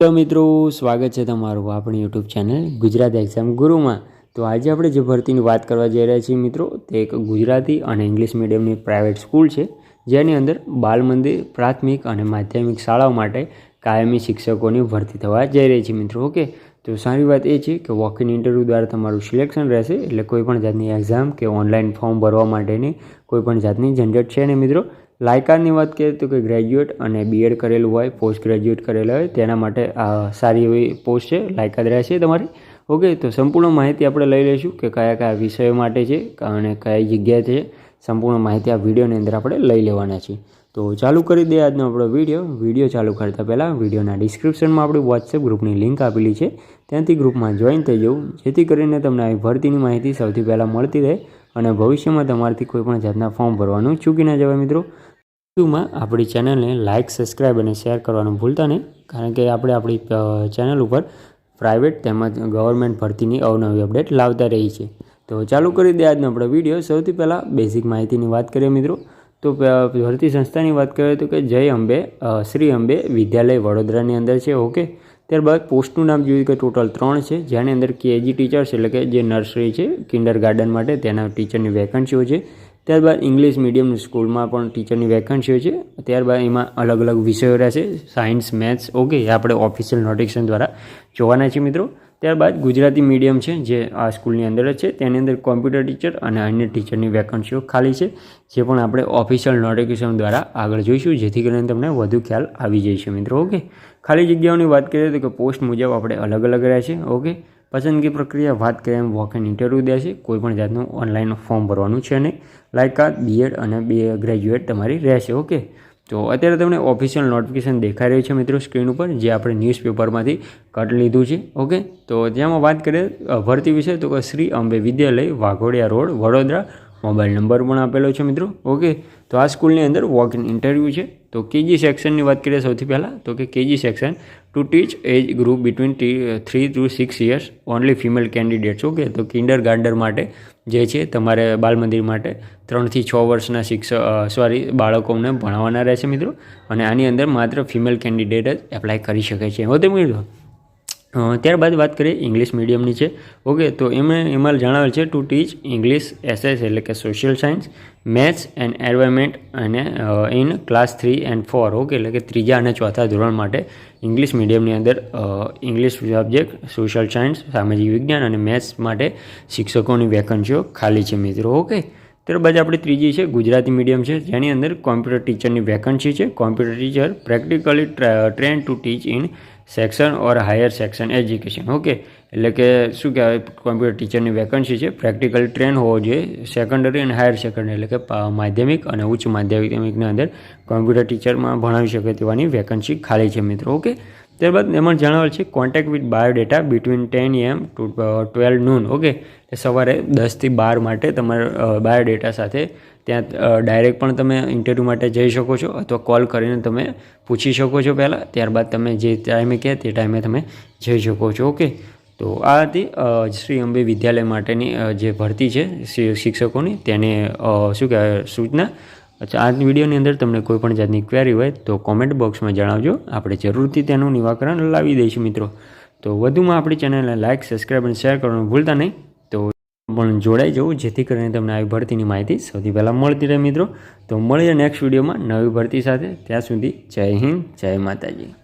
તો મિત્રો, સ્વાગત છે તમારું આપણી યુટ્યુબ ચેનલ ગુજરાત એક્ઝામ ગુરુમાં. તો આજે આપણે જે ભરતીની વાત કરવા જઈ રહ્યા છીએ મિત્રો, તે એક ગુજરાતી અને ઇંગ્લિશ મીડિયમની પ્રાઇવેટ સ્કૂલ છે. જેની અંદર બાલ મંદિર, પ્રાથમિક અને માધ્યમિક શાળાઓ માટે કાયમી શિક્ષકોની ભરતી થવા જઈ રહી છે મિત્રો, ઓકે? તો સારી વાત એ છે કે વોક ઇન ઇન્ટરવ્યૂ દ્વારા તમારું સિલેક્શન રહેશે, એટલે કોઈપણ જાતની એક્ઝામ કે ઓનલાઈન ફોર્મ ભરવા માટેની કોઈપણ જાતની ઝંઝટ છે ને મિત્રો. લાયકાતની વાત કરીએ તો કે ગ્રેજ્યુએટ અને બીએડ કરેલું હોય પોસ્ટ ગ્રેજ્યુએટ કરેલું હોય, તેના માટે સારી એવી પોસ્ટ છે, લાયકાત રહેશે તમારી. ઓકે તો સંપૂર્ણ માહિતી આપણે લઈ લઈશું કે કયા કયા વિષયો માટે છે અને કઈ જગ્યાએ છે. સંપૂર્ણ માહિતી આ વિડીયોની અંદર આપણે લઈ લેવાના છીએ. તો ચાલુ કરી દે આજનો આપણો વીડિયો. વીડિયો ચાલુ કરતાં પહેલાં વિડીયોના ડિસ્ક્રિપ્શનમાં આપણી વોટ્સએપ ગ્રુપની લિંક આપેલી છે. ત્યાંથી ગ્રુપમાં જોઈન થઈ જવું. જેથી કરીને તમને આવી ભરતીની માહિતી સૌથી પહેલાં મળતી રહે. અને ભવિષ્યમાં તમારાથી કોઈ પણ જાતના ફોર્મ ભરવાનું ચૂકી ના જવાય મિત્રો. વધુમાં આપણી ચેનલને લાઇક સબસ્ક્રાઈબ અને શેર કરવાનું ભૂલતા નહીં, કારણ કે આપણે આપણી ચેનલ ઉપર પ્રાઇવેટ તેમજ ગવર્મેન્ટ ભરતીની અવનવી અપડેટ લાવતા રહી છે તો ચાલુ કરી દે આજનો આપણો વીડિયો સૌથી પહેલાં બેઝિક માહિતીની વાત કરીએ મિત્રો. તો ભરતી સંસ્થાની વાત કરીએ તો કે જય અંબે શ્રી અંબે વિદ્યાલય વડોદરાની અંદર છે ઓકે ત્યારબાદ પોસ્ટનું નામ જોયું કે ટોટલ ત્રણ છે, જેની અંદર કેજી ટીચર્સ એટલે કે જે નર્સરી છે કિન્ડર ગાર્ડન માટે તેના ટીચરની વેકન્સીઓ છે. ત્યારબાદ ઇંગ્લિશ મીડિયમ સ્કૂલમાં પણ ટીચરની વેકન્સીઓ છે. ત્યારબાદ એમાં અલગ અલગ વિષયો રહેશે, સાયન્સ, મેથ્સ, ઓકે, એ આપણે ઓફિશિયલ નોટિફિકેશન દ્વારા જોવાના છીએ મિત્રો. ત્યારબાદ ગુજરાતી મીડિયમ છે, જે આ સ્કૂલની અંદર જ છે. તેની અંદર કોમ્પ્યુટર ટીચર અને અન્ય ટીચરની વેકન્સીઓ ખાલી છે, જે પણ આપણે ઓફિશિયલ નોટિફિકેશન દ્વારા આગળ જોઈશું, જેથી કરીને તમને વધુ ખ્યાલ આવી જશે મિત્રો ઓકે ખાલી જગ્યાઓની વાત કરીએ તો કે પોસ્ટ મુજબ આપણે અલગ અલગ રહેશે ઓકે પસંદગી પ્રક્રિયા, વાત કરીએ એમ વોક એન ઇન્ટરવ્યૂ દેશે છે કોઈપણ જાતનું ઓનલાઈન ફોર્મ ભરવાનું છે નહીં. લાયકાત બીએડ અને બે ગ્રેજ્યુએટ તમારી રહેશે ઓકે તો અત્યારે તમને ઓફિશિયલ નોટિફિકેશન દેખાઈ રહ્યું છે મિત્રો સ્ક્રીન ઉપર, જે આપણે ન્યૂઝપેપરમાંથી કટ લીધું છે ઓકે તો તેમાં વાત કરીએ ભરતી વિશે, તો શ્રી અંબે વિદ્યાલય, Waghodia road, Vadodara mobile number પણ આપેલો છે મિત્રો ઓકે તો આ સ્કૂલની અંદર વોક ઇન ઇન્ટરવ્યૂ છે. તો કેજી સેક્શનની વાત કરીએ સૌથી પહેલાં, તો કે KG section to teach age group between three to six years only female candidates okay તો કિન્ડર ગાર્ડર માટે જે છે, તમારે બાલ મંદિર માટે ત્રણથી છ વર્ષના શિક્ષક સોરી બાળકોને ભણાવવાના રહેશે મિત્રો. અને આની અંદર માત્ર ફિમેલ કેન્ડિડેટ જ એપ્લાય કરી શકે છે. હોતે મિત્રો? ત્યારબાદ વાત કરીએ ઇંગ્લિશ મીડિયમની છે. ઓકે, તો એમણે એમાં જણાવેલ છે ટુ ટીચ ઇંગ્લિશ એસએસ એટલે કે social science maths and environment અને in class three and four okay, એટલે કે ત્રીજા અને ચોથા ધોરણ માટે ઇંગ્લિશ મીડિયમની અંદર ઇંગ્લિશ સબ્જેક્ટ સોશિયલ સાયન્સ સામાજિક વિજ્ઞાન અને મેથ્સ માટે શિક્ષકોની વેકન્સીઓ ખાલી છે મિત્રો, ઓકે? ત્યારબાદ આપણી ત્રીજી છે ગુજરાતી મીડિયમ છે, જેની અંદર કોમ્પ્યુટર ટીચરની વેકન્સી છે. Computer teacher practically train to teach in section or higher section education okay એટલે કે શું કહેવાય? કોમ્પ્યુટર ટીચરની વેકન્સી છે. પ્રેક્ટિકલ ટ્રેન હોવો જોઈએ. સેકન્ડરી અને હાયર સેકન્ડરી એટલે કે માધ્યમિક અને ઉચ્ચ માધ્યમિકની અંદર કોમ્પ્યુટર ટીચરમાં ભણાવી શકે તેવાની વેકન્સી ખાલી છે મિત્રો. ઓકે ત્યારબાદ એમાં જણાવેલ છે contact with biodata between ten AM to twelve noon okay સવારે દસથી બાર માટે તમારે બાયોડેટા સાથે ત્યાં ડાયરેક્ટ પણ તમે ઇન્ટરવ્યૂ માટે જઈ શકો છો અથવા કોલ કરીને તમે પૂછી શકો છો પહેલાં. ત્યારબાદ તમે જે ટાઈમે કહે તે ટાઈમે તમે જઈ શકો છો ઓકે તો આ હતી શ્રી અંબે વિદ્યાલય માટેની જે ભરતી છે શિક્ષકોની, તેને શું કહેવાય, સૂચના. અચ્છા આ વિડીયોની અંદર તમને કોઈ પણ જાતની ક્વેરી હોય તો કોમેન્ટ બોક્સમાં જણાવજો. આપણે જરૂરથી તેનું નિવાકરણ લાવી દઈશું મિત્રો. તો વધુમાં આપણી ચેનલને લાઇક સબસ્ક્રાઈબ અને શેર કરવાનું ભૂલતા નહીં. તો પણ જોડાઈ જવું, જેથી કરીને તમને આવી ભરતીની માહિતી સૌથી પહેલાં મળતી રહે મિત્રો. તો મળીએ નેક્સ્ટ વિડીયોમાં નવી ભરતી સાથે. ત્યાં સુધી જય હિન્દ, જય માતાજી.